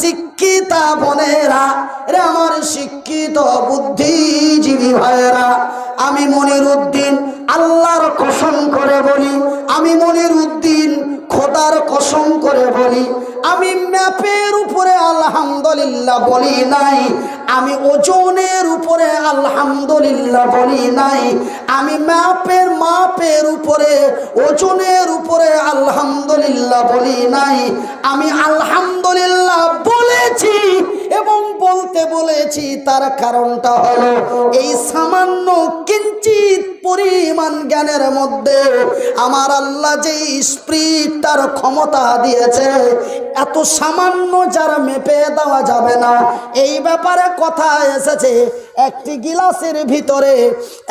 শিক্ষিতা বোনেরা রে আমার শিক্ষিত বুদ্ধিজীবী ভাইয়েরা। আমি মনির উদ্দিন আল্লাহর কসম করে বলি, আমি মনির উদ্দিন খোদার কসম করে বলি, আমি ম্যাপের উপরে আলহামদুলিল্লাহ বলি নাই, আমি ওজনের উপরে আলহামদুলিল্লাহ বলি নাই, আমি ম্যাপের মাপের উপরে, ওজনের উপরে আলহামদুলিল্লাহ বলি নাই, আমি আলহামদুলিল্লাহ বলেছি তার কারণটা হলো এই সামান্য কিঞ্চিত পরিমাণ জ্ঞানের মধ্যে আমার আল্লাহ যে স্প্রিট তার ক্ষমতা দিয়েছে, এত সামান্য যার মেপে দেওয়া যাবে না। এই ব্যাপারে কথা এসেছে, একটি গিলাসের ভিতরে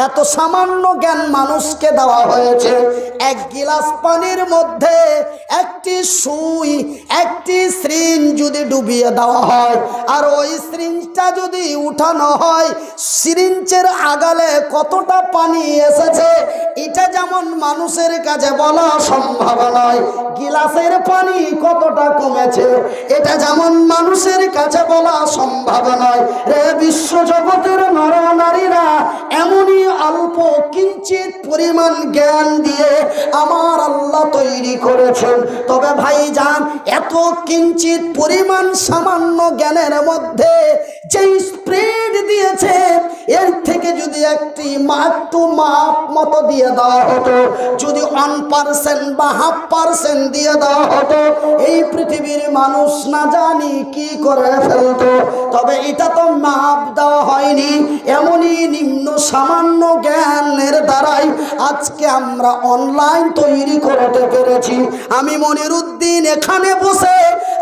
এত সামান্য জ্ঞান মানুষকে দেওয়া হয়েছে। এক গিলাস পানির মধ্যে একটি সুই, একটি শ্রিঞ্জ যদি ডুবিয়ে দেওয়া হয়, আর ওই শ্রিঞ্জটা যদি উঠানো হয়, সিরিঞ্জের আগালে কতটা পানি এসেছে। এটা যেমন মানুষের কাছে বলা সম্ভব নয়, গিলাসের পানি কতটা কমেছে, এটা যেমন মানুষের কাছে বলা সম্ভব নয়। রে বিশ্ব জগতের নর নারীরা এমনই অল্প কিঞ্চিত পরিমাণ জ্ঞান দিয়ে আমার আল্লাহ তৈরি করেছেন। তবে ভাই যান এত কিঞ্চিত পরিমাণ সামান্য জ্ঞানের মধ্যে যে স্প্রেড দিয়েছে, এর থেকে যদি একটি মাত্র মাপ মতো দিয়ে দেওয়া হতো। যদি ওয়ান বা হাফ দিয়ে দেওয়া হতো, এই পৃথিবীর মানুষ না জানি কি করে ফেলতো। তবে এটা তো মাপ দেওয়া হয়নি। এমনই নিম্ন সামান্য জ্ঞানের দ্বারাই আজকে আমরা অনলাইন তৈরি করতে পেরেছি। আমি মনির উদ্দিন এখানে বসে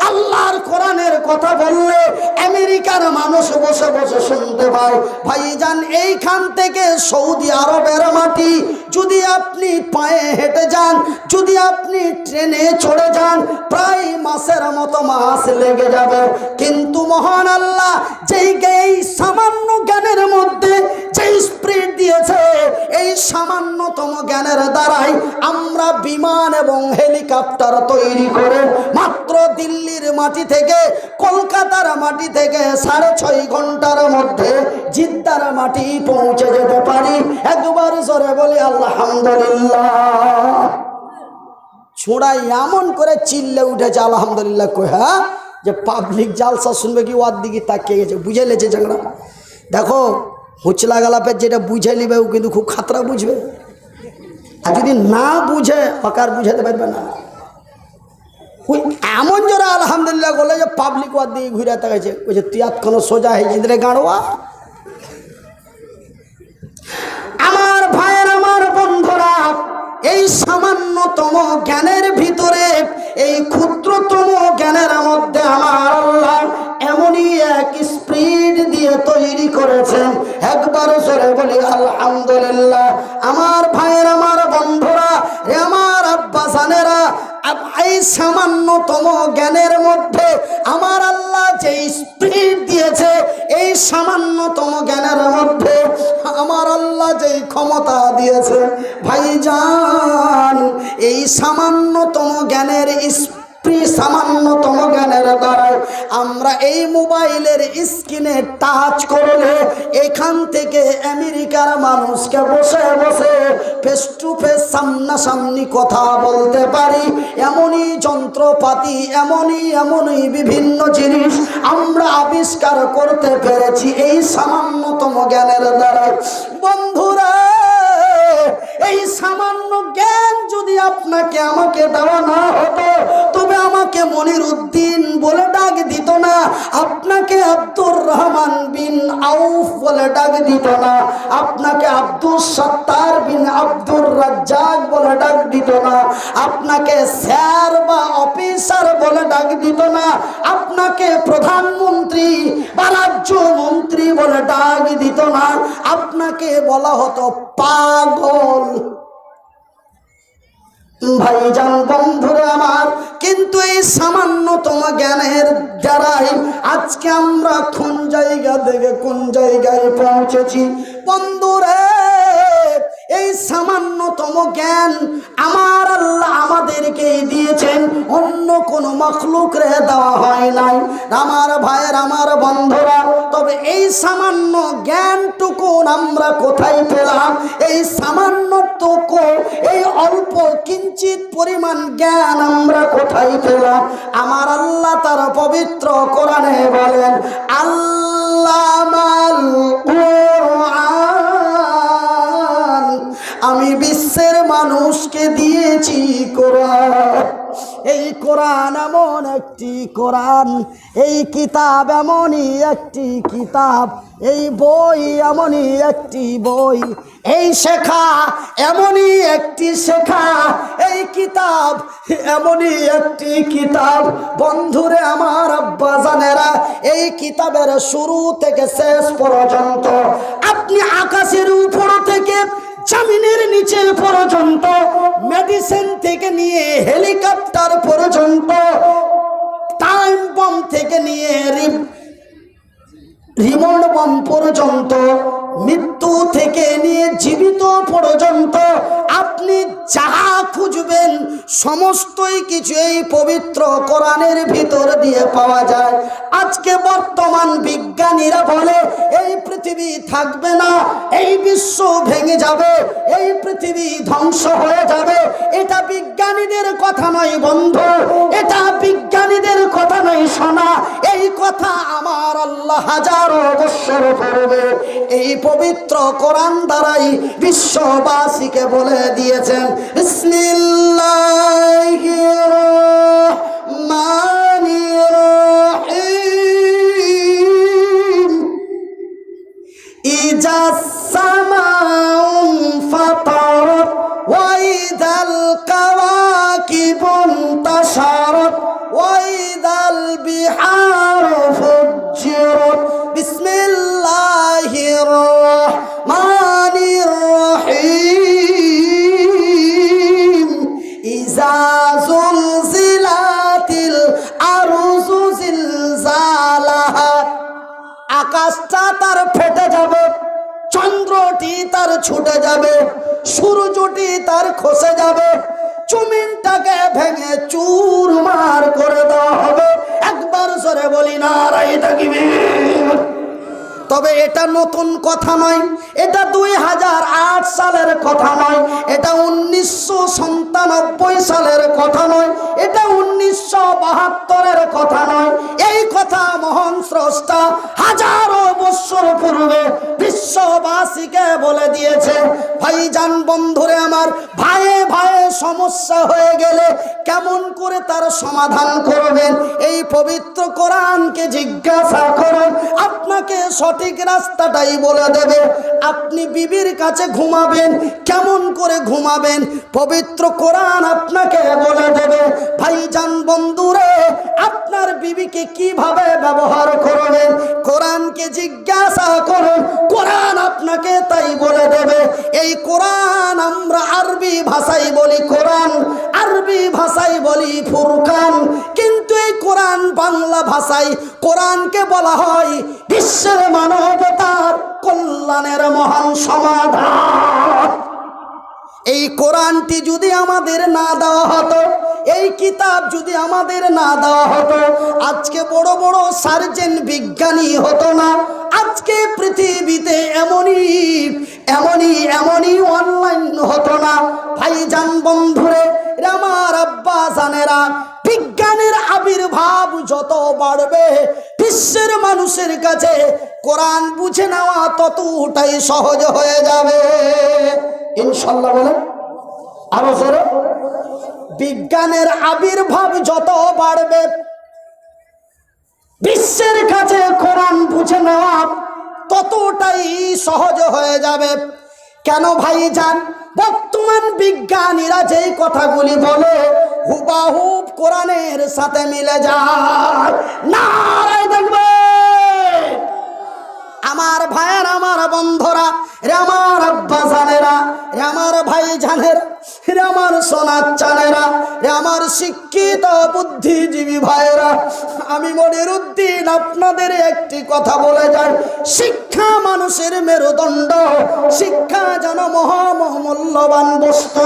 আল্লাহর কোরআনের কথা বললে আমেরিকার মানুষ বসে বসে শুনতে পায়। ভাইজান, এইখান থেকে সৌদি আরবের মাটি যদি আপনি পায়ে হেঁটে যান, যদি আপনি ট্রেনে চড়ে যান, প্রায় মাসের মতো মাস লেগে যাবে। কিন্তু মহান আল্লাহ যেই এই সামান্য জ্ঞানের মধ্যে যেই স্প্রিট দিয়েছে এই সামান্যতম জ্ঞানের দ্বারাই আমরা বিমান এবং হেলিকপ্টার তৈরি করে মাত্র দিল্লির মাটি থেকে, কলকাতার মাটি থেকে সাড়ে ছয় ঘণ্টার মধ্যে জিদ্দার মাটি পৌঁছে যেতে পারি। একবার জোরে বলি, আলহামদুলিল্লাহ। ছোড়াই এমন করে চিল্লে উঠেছে, আলহামদুলিল্লাহ। কই হ্যাঁ? যে পাবলিক জালসা শুনবে কি ওয়ার দিকে তাকিয়ে গেছে, বুঝে লেছে ঝগড়া। দেখো হুচলা গালাপের যেটা বুঝে নেবে, ও কিন্তু খুব খাতরা বুঝবে। আর যদি না বুঝে অকার বুঝাতে পারবে না। ওই এমন জোরে আলহামদুলিল্লাহ বলে যে পাবলিক ওয়ার দিয়ে ঘুরে তাকাইছে, ওই যে কোনো সোজা হয়ে রে গাঁড়োয়া। আমার ভাইয়ের, আমার বন্ধুরা এই সামান্যতম জ্ঞানের ভিতরে, এই ক্ষুদ্রতম জ্ঞানের মধ্যে আমার আল্লাহ এমনই এক স্পিড দিয়ে তৈরি করেছেন। একবার জোরে বলি, আলহামদুলিল্লাহ। আমার ভাইয়ের, আমার এই সামান্যতম জ্ঞানের মধ্যে আমার আল্লাহ যে স্পিরিট দিয়েছে, এই সামান্যতম জ্ঞানের মধ্যে আমার আল্লাহ যেই ক্ষমতা দিয়েছে। ভাইজান, এই সামান্যতম জ্ঞানের স্প্রি সামান্যতম জ্ঞানের দ্বারায় আমরা এই মোবাইলের স্ক্রিনে টাচ করলে এখান থেকে আমেরিকার মানুষকে বসে বসে ফেস টু ফেস সামনাসামনি কথা বলতে পারি। এমনই যন্ত্রপাতি, এমনই এমনই বিভিন্ন জিনিস আমরা আবিষ্কার করতে পেরেছি এই সামান্যতম জ্ঞানের দ্বারা বন্ধুরা, এই সামান্য জ্ঞান যদি আপনাকে আমাকে দেওয়া না হতো, তবে আমাকে মনির উদ্দিন বলে ডাক দিত না, আপনাকে আব্দুর রহমান বিন আউফ বলে ডাক দিত না, আপনাকে আব্দুল সত্তার বিন আব্দুর রাজ্জাক বলে ডাক দিত না, আপনাকে স্যার বা অফিসার বলে ডাক দিত না, আপনাকে প্রধানমন্ত্রী বা রাজ্যমন্ত্রী বলে ডাক দিত না, আপনাকে বলা হতো পাগল। ভাইজান, বন্ধুরে আমার কিন্তু এই সামান্যতম জ্ঞানের দ্বারাই আজকে আমরা কোন জায়গা থেকে কোন জায়গায় পৌঁছেছি? বন্ধুরে এই সামান্যতম জ্ঞান আমার আল্লাহ আমাদেরকে দিয়েছেন। অন্য কোনো মখলুকরে দেওয়া হয় নাই। আমার ভাইয়ের, আমার বন্ধুরা, তবে এই সামান্য জ্ঞানটুকু আমরা কোথায় পেলাম? এই সামান্যটুকু, এই অল্প কিঞ্চিত পরিমাণ জ্ঞান আমরা কোথায় পেলাম? আমার আল্লাহ তার পবিত্র কোরআনে বলেন, আল্লাহ দিয়েছি কোরআন। এই কোরআন এমন একটি কোরআন, এই কিতাব এমনই একটি কিতাব, এই বই এমনই একটি বই, এই শেখা এমনই একটি শেখা, এই কিতাব এমনই একটি কিতাব। বন্ধুরে আমার আব্বা জানেরা, এই কিতাবের শুরু থেকে শেষ পর্যন্ত জামিনের নিচে পর্যন্ত মেডিসিন থেকে নিয়ে হেলিকপ্টার পর্যন্ত টাইম বম থেকে নিয়ে রি- রিমোট বম পর্যন্ত, মৃত্যু থেকে নিয়ে জীবিত পর্যন্ত আপনি যাহা খুঁজবেন, সমস্তই কিছু এই পবিত্র কোরআনের ভিতর দিয়ে পাওয়া যায়। আজকে বর্তমান বিজ্ঞানীরা বলে, এই পৃথিবী থাকবে না, এই বিশ্ব ভেঙে যাবে, এই পৃথিবী ধ্বংস হয়ে যাবে। এটা বিজ্ঞানীদের কথা নয় বন্ধু কথা আমার আল্লাহ হাজারো বৎসর পূর্বে এই পবিত্র কোরআন দ্বারাই বিশ্ববাসীকে বলে দিয়েছেন ইজাসমা ফাতারত ওয়াইদাল কাওয়া انتشرت وإذا البحار কথা নয়, এটা দুই হাজার আট সালের কথা নয়, এটা উনিশশো সন্তানব্বই সালের কথা নয়, এটা উনিশশো বাহাত্তরের কথা নয়। এই কথা মহান স্রষ্টা হাজারো বৎসর পূর্বে বিশ্ববাসীকে বলে দিয়েছে, ভাইজান বন্ধুরে আমার, ভাইয়ে ভাইয়ে সমস্যা হয়ে গেলে কেমন করে তার সমাধান করবেন? এই পবিত্র কোরআনকে জিজ্ঞাসা করুন, আপনাকে সঠিক রাস্তাটাই বলে দেবে। আপনি বিবির কাছে ঘুমাবেন, কেমন করে ঘুমাবেন? পবিত্র কোরআন আপনাকে বলে দেবে, ভাইজান বন্ধুরে, আপনার বিবিকে কীভাবে ব্যবহার করবেন? কোরআনকে জিজ্ঞাসা করুন, কোরআন আপনাকে তাই বলে দেবে। এই কোরআন আমরা আরবি ভাষায় বলি কোরআন, আরবি ভাষায় বলি ফুরকান। কিন্তু এই কোরআন বাংলা ভাষায়, কোরআনকে বলা হয় বিশ্বের মানবতার কল্যাণের মহান সমাধান। এই কোরআনটি যদি আমাদের না দেওয়া হতো এই কিতাব যদি আমাদের না দেওয়া হতো, আজকে বড় বড় সার্জেন বিজ্ঞানী হতো না, আজকে পৃথিবীতে এমনই এমনই এমনই অনলাইন হতো না। ভাইজান বন্ধুরে এরা আমার আব্বা জানেরা, বিজ্ঞানের আবির্ভাব যত বাড়বে, বিশ্বের মানুষের কাছে কোরআন বুঝে নেওয়া ততটাই সহজ হয়ে যাবে। ইনশাল্লাহ বলেন। আরও জোরে। বিজ্ঞানের আবির্ভাব যত বাড়বে, বিশ্বের কাছে কোরআন বুঝে নেওয়া ততটাই সহজ হয়ে যাবে। কেন ভাই যান বর্তমান বিজ্ঞানীরা যেই কথাগুলি বলে, হুবাহুব কোরআনের সাথে মিলে যায়। নারায় দেখবে। আমার ভাইয়ের, আমার বন্ধুরা, রে আমার আব্বা জানেরা, রে আমার ভাই জানেরা, রে আমার সোনার চানেরা, রে আমার শিক্ষিত বুদ্ধিজীবী ভাইয়েরা, আমি মনির উদ্দিন আপনাদের একটি কথা বলে যাই। শিক্ষা মানুষের মেরুদণ্ড, শিক্ষা যেন মহামূল্যবান বস্তু,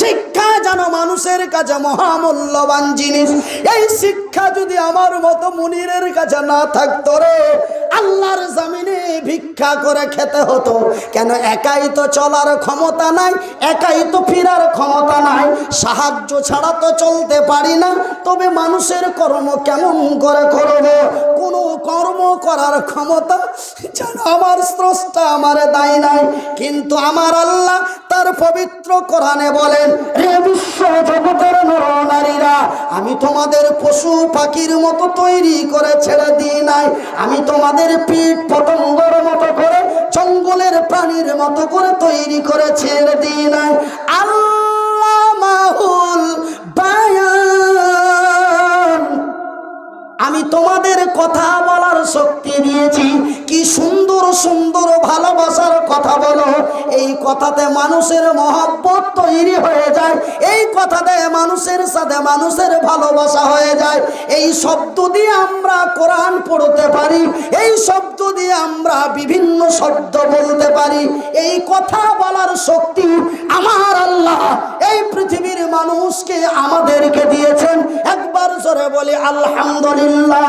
শিক্ষা যেন মানুষের কাছে মহামূল্যবান জিনিস। এই শিক্ষা যদি আমার মতো মুনিরের কাছে না থাকতো রে আল্লাহর জামিনে ভিক্ষা করে খেতে হতো। কেন একাই তো চলার ক্ষমতা নাই, একাই তো ফিরার ক্ষমতা নাই। সাহায্য ছাড়া তো চলতে পারি না, তবে মানুষের কর্ম কেমন করে করব? কোনো কর্ম করার ক্ষমতা যেন আমার স্রষ্টা আমার দায় নাই। কিন্তু আমার আল্লাহ তার পবিত্র কোরআনে বলেন রে বিশ্ব জগতের নর নারীরা আমি তোমাদের পশু পাখির মতো তৈরি করে ছেড়ে দিই নাই। আমি তোমাদের পিঠ পতঙ্গর মতো করে, জঙ্গলের প্রাণীর মতো করে তৈরি করে ছেড়ে দিই নাই। আল্লাহ মাহুল আমি তোমাদের কথা বলার শক্তি দিয়েছি। কি সুন্দর সুন্দর ভালোবাসার কথা বলো। এই কথাতে মানুষের মহব্বত তৈরি হয়ে যায়। এই কথাতে মানুষের সাথে মানুষের ভালোবাসা হয়ে যায়। এই শব্দ দিয়ে আমরা কোরআন পড়তে পারি। এই শব্দ দিয়ে আমরা বিভিন্ন শব্দ বলতে পারি। এই কথা বলার শক্তি আমার আল্লাহ এই পৃথিবীর মানুষকে আমাদেরকে দিয়েছেন। একবার জোরে বলি আলহামদুলিল্লাহ।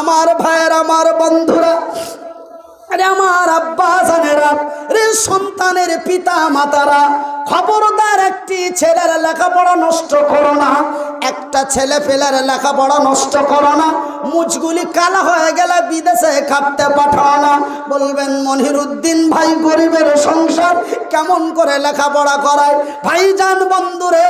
আমার ভাইয়ের আমার বন্ধুরা আরে আমার আব্বা জানেরা, রে সন্তানের পিতা মাতারা, খবরদার একটি ছেলের লেখাপড়া নষ্ট করো না, একটা ছেলে ফেলের লেখাপড়া নষ্ট করো না মুচগুলি কালা হয়ে গেলে বিদেশে খাপতে পাঠাও না। বলবেন, মনিরুদ্দিন ভাই গরিবের সংসার কেমন করে লেখাপড়া করায়? ভাইজান বন্ধুরে,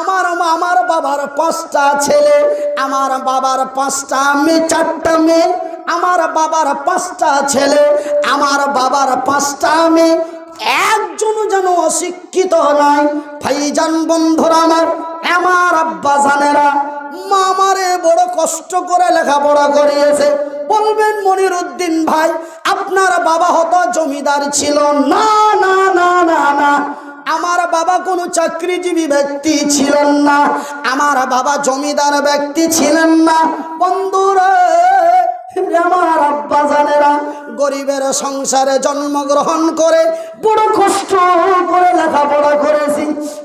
আমার আমার বাবার পাঁচটা ছেলে, আমার বাবার পাঁচটা মেয়ে, চারটা মেয়ে আমার বাবার পাঁচটা ছেলে, আমার বাবার পাঁচটা মেয়ে একজন যেন অশিক্ষিত নাই। ভাইজান বন্ধুরা আমার আমার আব্বা জানেরা মা আমারে বড় কষ্ট করে লেখাপড়া করিয়েছে। বলবেন মনির উদ্দিন ভাই, আপনার বাবা হতো জমিদার ছিল। না না না না না। আমার বাবা কোনো চাকরিজীবী ব্যক্তি ছিলেন না। আমার বাবা জমিদার ব্যক্তি ছিলেন না। বন্ধুরা আমার আব্বা জানেরা, গরিবের সংসারে জন্মগ্রহণ করে বড় কষ্ট করে লেখাপড়া করেছি।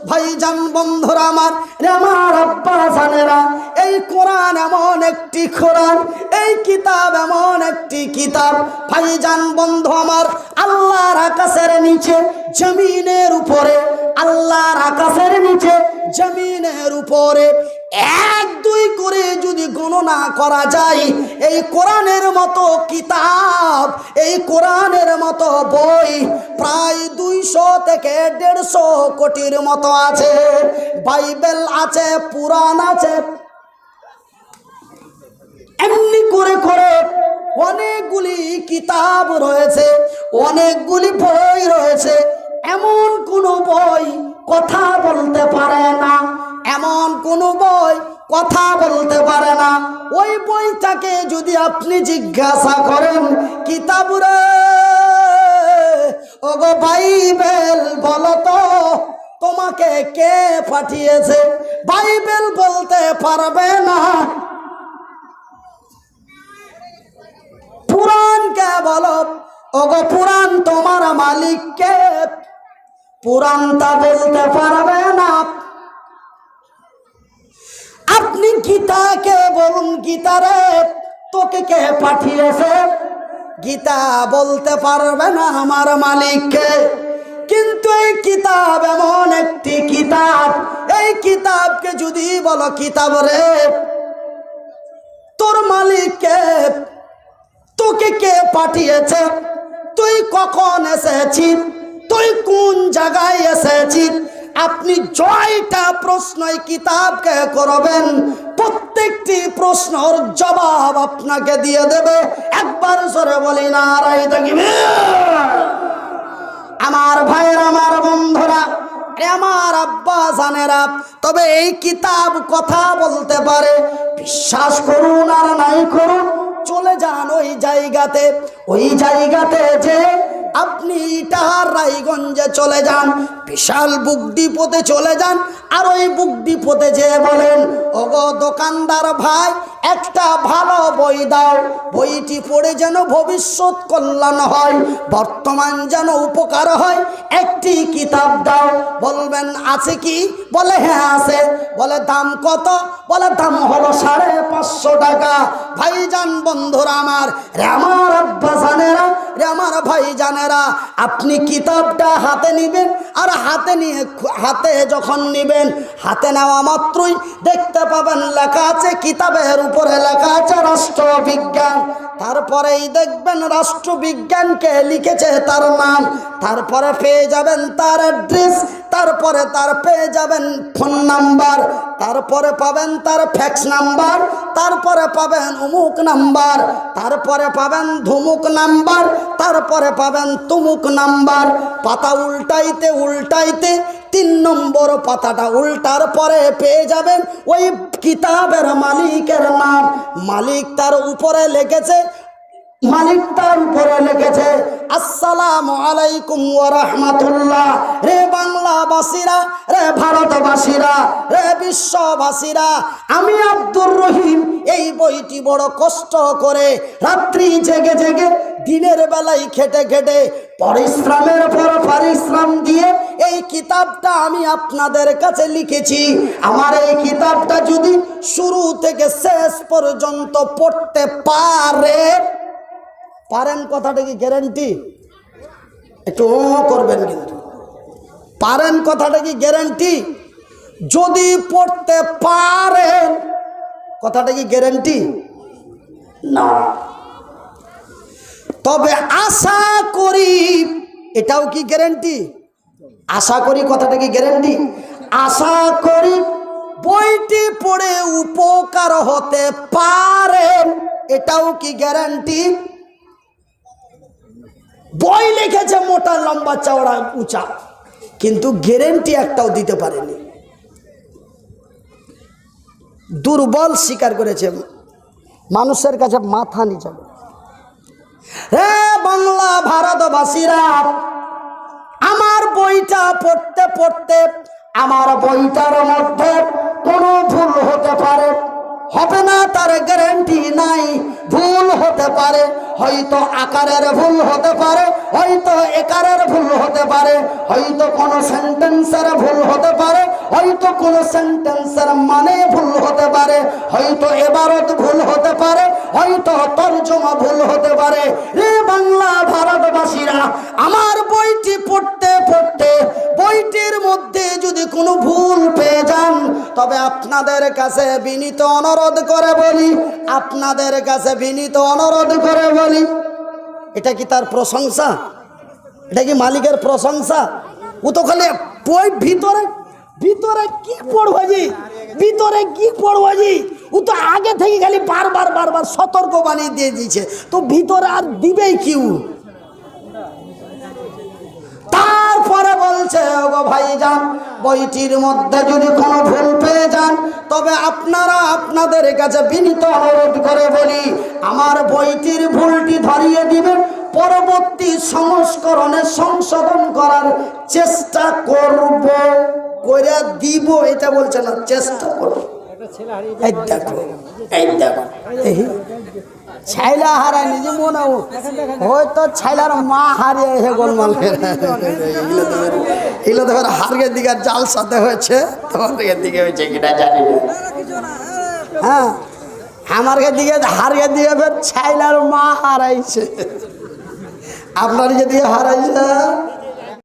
ভাইজান, বন্ধুরা আমার আমার আব্বা জানেরা, এই কোরআন এমন একটি কোরআন, এই কিতাব এমন একটি কিতাব। ভাই যান বন্ধু আমার, আল্লাহর আকাশের নিচে, জমিনের উপরে, আল্লাহর আকাশের নিচে, জমিনের উপরে এক, দুই করে যদি গণনা করা যায়, এই কোরআনের মতো কিতাব, এই কোরআনের মতো বই প্রায় দুইশো থেকে দেড়শো কোটির মতো আছে। বাইবেল আছে, পুরাণ আছে। এমনি করে করে অনেকগুলি কিতাব রয়েছে, অনেকগুলি বই রয়েছে। এমন কোনো বই কথা বলতে পারে না। এমন কোনো বই কথা বলতে পারে না। ওই বইটাকে যদি আপনি জিজ্ঞাসা করেন কিতাবুরে ওগো বাইবেল, বলো তো, তোমাকে কে পাঠিয়েছে? বাইবেল বলতে পারবে না। পুরাণকে বলো। ওগো পুরাণ তোমার মালিককে। পুরাণটা বলতে পারবে না। আপনি গীতাকে বলুন গীতারে? তোকে কে পাঠিয়েছে? গীতা বলতে পারবে না আমার মালিককে। কিন্তু এই কিতাব এমন একটি কিতাব, এই কিতাবকে যদি বলো কিতাব রে, তোর মালিককে তোকে কে পাঠিয়েছে? তুই কখন এসেছিস? তুই কোন এসেছিস আপনি জয়টা প্রশ্নই কিতাবকে করবেন, প্রত্যেকটি প্রশ্নর জবাব আপনাকে দিয়ে দেবে। একবার সরে বলি না আমার ভাইয়ের, আমার বন্ধুরা আমার আব্বা জানেরা, তবে এই কিতাব কথা বলতে পারে। বিশ্বাস করুন আর নাই করুন, চলে যান ওই জায়গাতে। ওই জায়গাতে যে আপনি ইটাহার রায়গঞ্জে চলে যান, বিশাল বুক ডিপোতে চলে যান, আর ওই বুক ডিপোতে যেয়ে বলেন, ওগো দোকানদার ভাই একটা ভালো বই দাও। বইটি পড়ে যেন ভবিষ্যৎ কল্যাণ হয়। বর্তমান যেন উপকার হয়। একটি কিতাব দাও। বলবেন, আছে কি? বলে হ্যাঁ আছে। বলে, দাম কত? বলে, দাম হলো সাড়ে পাঁচশো টাকা। ভাইজান বন্ধুরা আমার, রে আমার আব্বা জানেরা, রে আমার ভাই জানেরা, আপনি কিতাবটা হাতে নিবেন আর হাতে নিয়ে হাতে যখন নিবেন, হাতে নেওয়া মাত্রই দেখতে পাবেন লেখা আছে কিতাবের উপরে। লেখা আছে রাষ্ট্রবিজ্ঞান। তারপরেই দেখবেন রাষ্ট্রবিজ্ঞানকে লিখেছে তার নাম। তারপরে পেয়ে যাবেন তার অ্যাড্রেস, তারপরে তার পেয়ে যাবেন ফোন নাম্বার, তারপরে পাবেন তার ফ্যাক্স নাম্বার, তারপরে পাবেন অমুক নাম্বার, তারপরে পাবেন ধুমুক নাম্বার, তারপরে পাবেন তুমুক নাম্বার। পাতা উল্টাইতে উল্টাইতে তিন নম্বর পাতাটা উল্টার পরে পেয়ে যাবেন। ওই কিতাবের মালিকের নাম। মালিক তার উপরে লিখেছে মালিক তার উপরে লিখেছে আসসালামু আলাইকুম ওয়া রাহমাতুল্লাহ। রে বাংলাবাসীরা, রে ভারতবাসীরা, রে বিশ্ববাসীরা, আমি আব্দুর রহিম এই বইটি বড় কষ্ট করে রাত্রি জেগে জেগে দিনের বেলায় খেটে খেটে পরিশ্রমের পর পরিশ্রম দিয়ে এই কিতাবটা আমি আপনাদের কাছে লিখেছি। আমার এই কিতাবটা যদি শুরু থেকে শেষ পর্যন্ত পড়তে পারে পারেন কথাটা কি গ্যারেন্টি একটু ও করবেন কিন্তু। পারেন কথাটা কি গ্যারেন্টি যদি পড়তে পারেন, কথাটা কি গ্যারেন্টি না। তবে আশা করি, এটাও কি গ্যারেন্টি আশা করি কথাটা কি গ্যারেন্টি আশা করি বইটি পড়ে উপকার হতে পারেন এটাও কি গ্যারান্টি বই লিখেছে মোটা লম্বা চওড়া উঁচা, কিন্তু গ্যারেন্টি একটাও দিতে পারেনি। দুর্বল স্বীকার করেছে মানুষের কাছে মাথা নিচে। হে বাংলা ভারতবাসীরা, আমার বইটা পড়তে পড়তে, আমার বইটার মধ্যে কোনো ভুল হতে পারে। হবে না, তার গ্যারেন্টি নাই। ভুল হতে পারে, হয়তো আকারের ভুল হতে পারে, হয়তো একারের ভুল হতে পারে, হয়তো কোনো সেন্টেন্সের ভুল হতে পারে, হয়তো কোনো সেন্টেন্সের মানে ভুল হতে পারে, হয়তো এবারত ভুল হতে পারে, হয়তো তর্জমা ভুল হতে পারে। রে বাংলা ভারতবাসীরা, আমার বইটি পড়তে পড়তে, বইটির মধ্যে যদি কোনো ভুল পেয়ে যান তবে আপনাদের কাছে বিনীত অনুরোধ করে বলি, আপনাদের কাছে বিনীত অনুরোধ করে বলি, এটা কি তার প্রশংসা? এটা কি মালিকের প্রশংসা? ও তো খালি বই ভিতরে ভিতরে কি পড়ব জি ভিতরে কি পড়ব জি ও তো আগে থেকে খালি বারবার বারবার সতর্ক বানিয়ে দিয়ে দিয়েছে। তো ভিতরে আর দিবেই কি ও? তারপরে বলছে ওগো ভাই যান বইটির মধ্যে যদি কোনো ভুল পেয়ে যান তবে আপনারা আপনাদের কাছে বিনীত অনুরোধ করে বলি আমার বইটির ভুলটি ধরিয়ে দিবেন পরবর্তী সংস্করণে সংশোধন করার চেষ্টা করব। করে দিব এটা বলছে না চেষ্টা করব এই দেখো এই দেখো এই। ছাইলা হারায় নিজে মনে হয়। হয়তো ছাইলার মা হারিয়ে এসে গোলমাল। এগুলো তো হারগের দিকে জাল সাথে হয়েছে তোমাদের দিকে হয়েছে কিনা জানি হ্যাঁ আমার দিকে হারগের দিকে ফের ছাইলার মা হারাইছে আপনার দিকে হারাইছে